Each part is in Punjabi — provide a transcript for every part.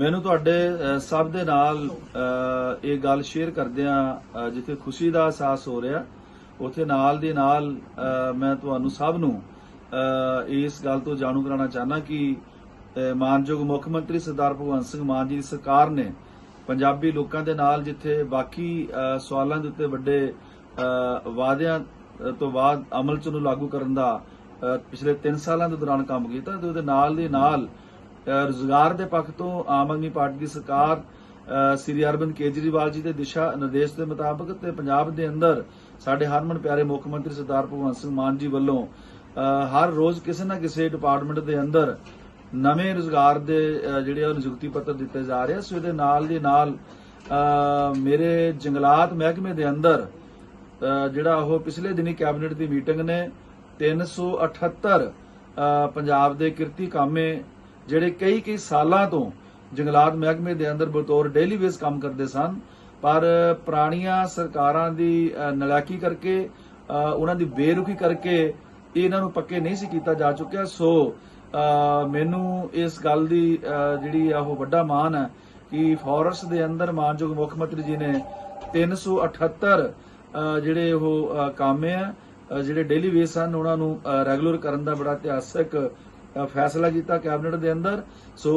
ਮੈਨੂੰ ਤੁਹਾਡੇ ਸਭ ਦੇ ਨਾਲ ਇਹ ਗੱਲ ਸ਼ੇਅਰ ਕਰਦਿਆਂ ਜਿੱਥੇ ਖੁਸ਼ੀ ਦਾ ਅਹਿਸਾਸ ਹੋ ਰਿਹਾ, ਉੱਥੇ ਨਾਲ ਦੀ ਨਾਲ ਮੈਂ ਤੁਹਾਨੂੰ ਸਭ ਨੂੰ ਇਸ ਗੱਲ ਤੋਂ ਜਾਣੂ ਕਰਾਉਣਾ ਚਾਹਨਾ ਕਿ ਮਾਨਯੋਗ ਮੁੱਖ ਮੰਤਰੀ ਸਰਦਾਰ ਭਗਵੰਤ ਸਿੰਘ ਮਾਨ ਜੀ ਦੀ ਸਰਕਾਰ ਨੇ ਪੰਜਾਬੀ ਲੋਕਾਂ ਦੇ ਨਾਲ ਜਿੱਥੇ ਬਾਕੀ ਸਵਾਲਾਂ ਦੇ ਉੱਤੇ ਵੱਡੇ ਵਾਅਦਿਆਂ ਤੋਂ ਬਾਅਦ ਅਮਲ ਚ ਨੂੰ ਲਾਗੂ ਕਰਨ ਦਾ ਪਿਛਲੇ 3 ਸਾਲਾਂ ਦੇ ਦੌਰਾਨ ਕੰਮ ਕੀਤਾ ਤੇ ਉਹਦੇ ਨਾਲ ਦੇ ਨਾਲ ਰੁਜ਼ਗਾਰ ਦੇ ਪੱਖ ਤੋਂ ਆਮ ਆਦਮੀ ਪਾਰਟੀ ਦੀ ਸਰਕਾਰ ਸ੍ਰੀ ਅਰਵਿੰਦ ਕੇਜਰੀਵਾਲ ਜੀ ਦੇ ਦਿਸ਼ਾ ਨਿਰਦੇਸ਼ ਦੇ ਮੁਤਾਬਕ ਤੇ ਪੰਜਾਬ ਦੇ ਅੰਦਰ ਸਾਡੇ ਹਰਮਨ ਪਿਆਰੇ ਮੁੱਖ ਮੰਤਰੀ ਸਰਦਾਰ ਭਗਵੰਤ ਸਿੰਘ ਮਾਨ ਜੀ ਵੱਲੋਂ ਹਰ ਰੋਜ਼ ਕਿਸੇ ਨਾ ਕਿਸੇ ਡਿਪਾਰਟਮੈਂਟ ਦੇ ਅੰਦਰ ਨਵੇਂ ਰੁਜ਼ਗਾਰ ਦੇ ਜਿਹੜੇ ਉਹ ਨਿਯੁਕਤੀ ਪੱਤਰ ਦਿੱਤੇ ਜਾ ਰਹੇ ਆ। ਸੋ ਇਹਦੇ ਨਾਲ ਦੇ ਨਾਲ ਮੇਰੇ ਜੰਗਲਾਤ ਮਹਿਕਮੇ ਦੇ ਅੰਦਰ ਜਿਹੜਾ ਉਹ ਪਿਛਲੇ ਦਿਨੀ ਕੈਬਨਿਟ ਦੀ ਮੀਟਿੰਗ ਨੇ 378 ਅ, ਪੰਜਾਬ ਦੇ ਕਿਰਤੀ ਕਾਮੇ ਜਿਹੜੇ ਕਈ ਕਈ ਸਾਲਾਂ ਤੋਂ ਜੰਗਲਾਤ ਮਹਿਕਮੇ ਦੇ ਅੰਦਰ ਬਤੌਰ ਡੇਲੀ ਬੇਸ ਕੰਮ ਕਰਦੇ ਸਨ ਪਰ ਪੁਰਾਣੀਆਂ ਸਰਕਾਰਾਂ ਦੀ ਅ, ਕਰਕੇ ਅ, ਉਹਨਾਂ ਦੀ ਬੇਰੁਖੀ ਕਰਕੇ ਇਹਨਾਂ ਨੂੰ ਪੱਕੇ ਨਹੀਂ ਸੀ ਕੀਤਾ ਜਾ ਚੁੱਕਿਆ। ਸੋ ਮੈਨੂੰ ਇਸ ਗੱਲ ਦੀ ਜਿਹੜੀ ਆ ਉਹ ਵੱਡਾ ਮਾਣ ਹੈ ਕਿ ਫੋਰੈਸਟ ਦੇ ਅੰਦਰ ਮਾਨਯੋਗ ਮੁੱਖ ਮੰਤਰੀ ਜੀ ਨੇ 378 ਅ, ਜਿਹੜੇ ਉਹ ਕਾਮੇ ਆ ਜਿਹੜੇ ਡੇਲੀ ਬੇਸ ਹਨ ਉਹਨਾਂ ਨੂੰ ਰੈਗੂਲਰ ਕਰਨ ਦਾ ਬੜਾ ਇਤਿਹਾਸਕ ਫੈਸਲਾ ਕੀਤਾ ਕੈਬਨਿਟ ਦੇ ਅੰਦਰ। ਸੋ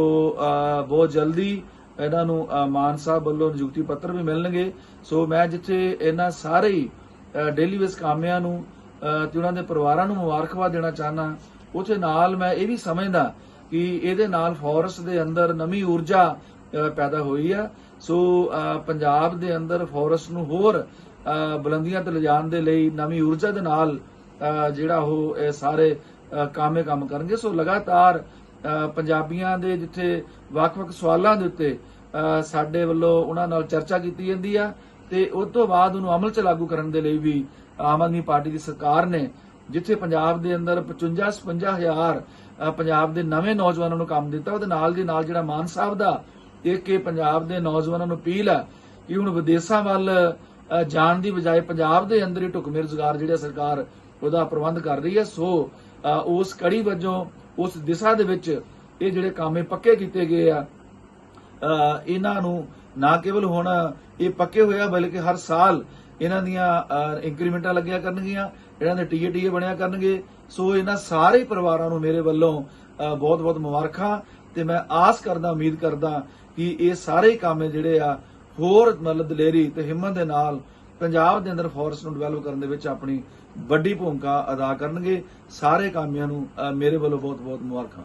ਬਹੁਤ ਜਲਦੀ ਇਹਨਾਂ ਨੂੰ ਮਾਨ ਸਾਹਿਬ ਵੱਲੋਂ ਨਿਯੁਕਤੀ ਪੱਤਰ ਵੀ ਮਿਲਣਗੇ। ਸੋ, ਮੈਂ ਜਿੱਥੇ ਇਹਨਾਂ ਸਾਰੇ ਹੀ ਡੇਲੀ ਵੇਸ ਕਾਮਿਆਂ ਨੂੰ ਤੇ ਉਹਨਾਂ ਦੇ ਪਰਿਵਾਰਾਂ ਨੂੰ ਮੁਬਾਰਕਬਾਦ ਦੇਣਾ ਚਾਹਨਾ ਉਥੇ ਨਾਲ ਮੈਂ ਇਹ ਵੀ ਸਮਝਦਾ ਕਿ ਇਹਦੇ ਨਾਲ ਫੋਰੈਸਟ ਦੇ ਅੰਦਰ ਨਵੀਂ ਊਰਜਾ ਪੈਦਾ ਹੋਈ ਆ। ਸੋ ਪੰਜਾਬ ਦੇ ਅੰਦਰ ਫੋਰੈਸਟ ਨੂੰ ਹੋਰ ਬੁਲੰਦੀਆਂ ਤੇ ਲਿਜਾਣ ਦੇ ਲਈ ਨਵੀਂ ਊਰਜਾ ਦੇ ਨਾਲ ਜਿਹੜਾ ਉਹ ਸਾਰੇ ਕਾਮੇ ਕੰਮ ਕਰਨਗੇ। ਸੋ ਲਗਾਤਾਰ ਪੰਜਾਬੀਆਂ ਦੇ ਜਿੱਥੇ ਵੱਖ-ਵੱਖ ਸਵਾਲਾਂ ਦੇ ਉੱਤੇ ਸਾਡੇ ਵੱਲੋਂ ਉਹਨਾਂ ਨਾਲ ਚਰਚਾ ਕੀਤੀ ਜਾਂਦੀ ਆ ਤੇ ਉਸ ਤੋਂ ਬਾਅਦ ਉਹਨੂੰ ਅਮਲ 'ਚ ਲਾਗੂ ਕਰਨ ਦੇ ਲਈ ਵੀ ਆਮ ਆਦਮੀ ਪਾਰਟੀ ਦੀ ਸਰਕਾਰ ਨੇ ਜਿੱਥੇ ਪੰਜਾਬ ਦੇ ਅੰਦਰ 55 56 ਹਜ਼ਾਰ ਪੰਜਾਬ ਦੇ ਨਵੇਂ ਨੌਜਵਾਨਾਂ ਨੂੰ ਕੰਮ ਦਿੱਤਾ, ਉਹਦੇ ਨਾਲ ਦੀ ਨਾਲ ਜਿਹੜਾ ਮਾਨ ਸਾਹਿਬ ਦਾ ਇੱਕ ਇਹ ਪੰਜਾਬ ਦੇ ਨੌਜਵਾਨਾਂ ਨੂੰ ਅਪੀਲ ਹੈ ਕਿ ਹੁਣ ਵਿਦੇਸ਼ਾਂ ਵੱਲ ਜਾਣ ਦੀ ਬਜਾਏ ਪੰਜਾਬ ਦੇ ਅੰਦਰ ਹੀ ਢੁਕਵੇਂ ਰੁਜ਼ਗਾਰ ਜਿਹੜਾ ਸਰਕਾਰ ਉਹਦਾ ਪ੍ਰਬੰਧ ਕਰ ਰਹੀ ਹੈ ਸੋ ਉਸ ਕੜੀ ਵਜੋਂ ਉਸ ਦਿਸ਼ਾ ਦੇ ਵਿੱਚ ਇਹ ਜਿਹੜੇ ਕਾਮੇ ਪੱਕੇ ਕੀਤੇ ਗਏ ਆ ਇਹਨਾਂ ਨੂੰ ਨਾ ਕੇਵਲ ਹੁਣ ਇਹ ਪੱਕੇ ਹੋਇਆ ਬਲਕਿ ਹਰ ਸਾਲ ਇਹਨਾਂ ਦੀਆਂ ਇੰਕਰੀਮੈਂਟਾਂ ਲੱਗਿਆ ਕਰਨਗੀਆਂ, ਇਹਨਾਂ ਦੇ ਟੀਏ ਟੀਏ ਬਣਿਆ ਕਰਨਗੇ। ਸੋ ਇਹਨਾਂ ਸਾਰੇ ਪਰਿਵਾਰਾਂ ਨੂੰ ਮੇਰੇ ਵੱਲੋਂ ਬਹੁਤ ਬਹੁਤ ਮੁਬਾਰਕਾਂ ਤੇ ਮੈਂ ਆਸ ਕਰਦਾ, ਉਮੀਦ ਕਰਦਾ ਕਿ ਇਹ ਸਾਰੇ ਹੀ ਕਾਮੇ ਜਿਹੜੇ ਆ, ਹੋਰ ਮਤਲਬ ਦਲੇਰੀ ਤੇ ਹਿੰਮਤ ਦੇ ਨਾਲ ਪੰਜਾਬ ਦੇ ਅੰਦਰ ਫੋਰਸ ਨੂੰ ਡਿਵੈਲਪ ਕਰਨ ਦੇ ਵਿੱਚ ਆਪਣੀ ਵੱਡੀ ਭੂਮਿਕਾ ਅਦਾ ਕਰਨਗੇ। ਸਾਰੇ ਕਾਮਿਆਂ ਨੂੰ ਮੇਰੇ ਵੱਲੋਂ ਬਹੁਤ ਬਹੁਤ ਮੁਬਾਰਕਾਂ।